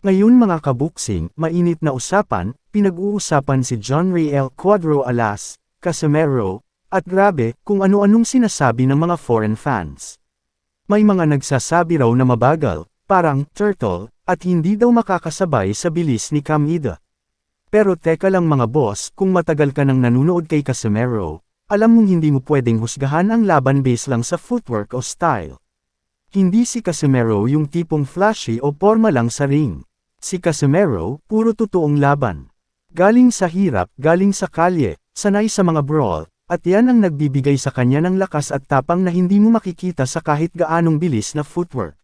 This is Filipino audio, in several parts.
Ngayon mga kabuksing, mainit na usapan, pinag-uusapan si John Ray L. Cuadro Alas, Casimero, at grabe kung ano-anong sinasabi ng mga foreign fans. May mga nagsasabi raw na mabagal, parang turtle, at hindi daw makakasabay sa bilis ni Kamida. Pero teka lang mga boss, kung matagal ka nang nanunood kay Casimero, alam mong hindi mo pwedeng husgahan ang laban base lang sa footwork o style. Hindi si Casimero yung tipong flashy o forma lang sa ring. Si Casimero, puro totoong laban. Galing sa hirap, galing sa kalye, sanay sa mga brawl, at yan ang nagbibigay sa kanya ng lakas at tapang na hindi mo makikita sa kahit gaanong bilis na footwork.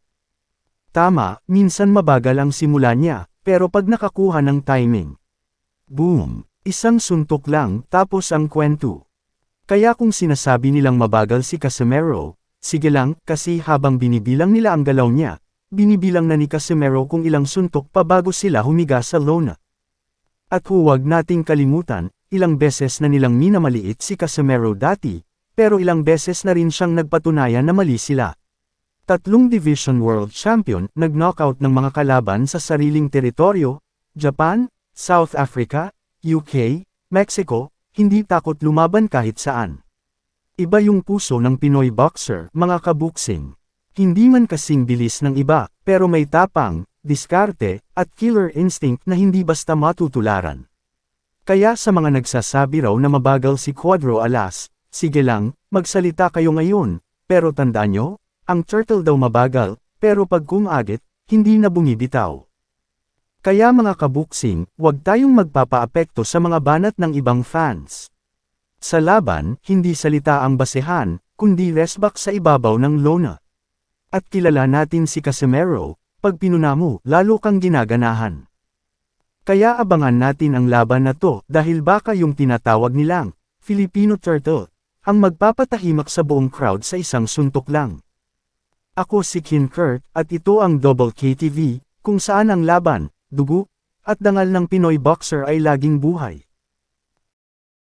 Tama, minsan mabagal ang simula niya, pero pag nakakuha ng timing. Boom! Isang suntok lang, tapos ang kwento. Kaya kung sinasabi nilang mabagal si Casimero, sige lang, kasi habang binibilang nila ang galaw niya, binibilang na ni Casimero kung ilang suntok pa bago sila humiga sa lona. At huwag nating kalimutan, ilang beses na nilang minamaliit si Casimero dati, pero ilang beses na rin siyang nagpatunayan na mali sila. Tatlong Division World Champion, nag-knockout ng mga kalaban sa sariling teritoryo, Japan, South Africa, UK, Mexico, hindi takot lumaban kahit saan. Iba yung puso ng Pinoy boxer, mga kabuksing. Hindi man kasing bilis ng iba, pero may tapang, diskarte, at killer instinct na hindi basta matutularan. Kaya sa mga nagsasabi raw na mabagal si Quadro Alas, sige lang, magsalita kayo ngayon, pero tandaan nyo, ang turtle daw mabagal, pero pag kumagit, hindi na bumibitaw. Kaya mga kabuksing, huwag tayong magpapaapekto sa mga banat ng ibang fans. Sa laban, hindi salita ang basehan, kundi resback sa ibabaw ng lona. At kilala natin si Casimero, pag pinuna mo, lalo kang ginaganahan. Kaya abangan natin ang laban na to dahil baka yung tinatawag nilang Filipino Turtle ang magpapatahimak sa buong crowd sa isang suntok lang. Ako si Kin Kurt at ito ang Double KTV kung saan ang laban, dugo, at dangal ng Pinoy boxer ay laging buhay.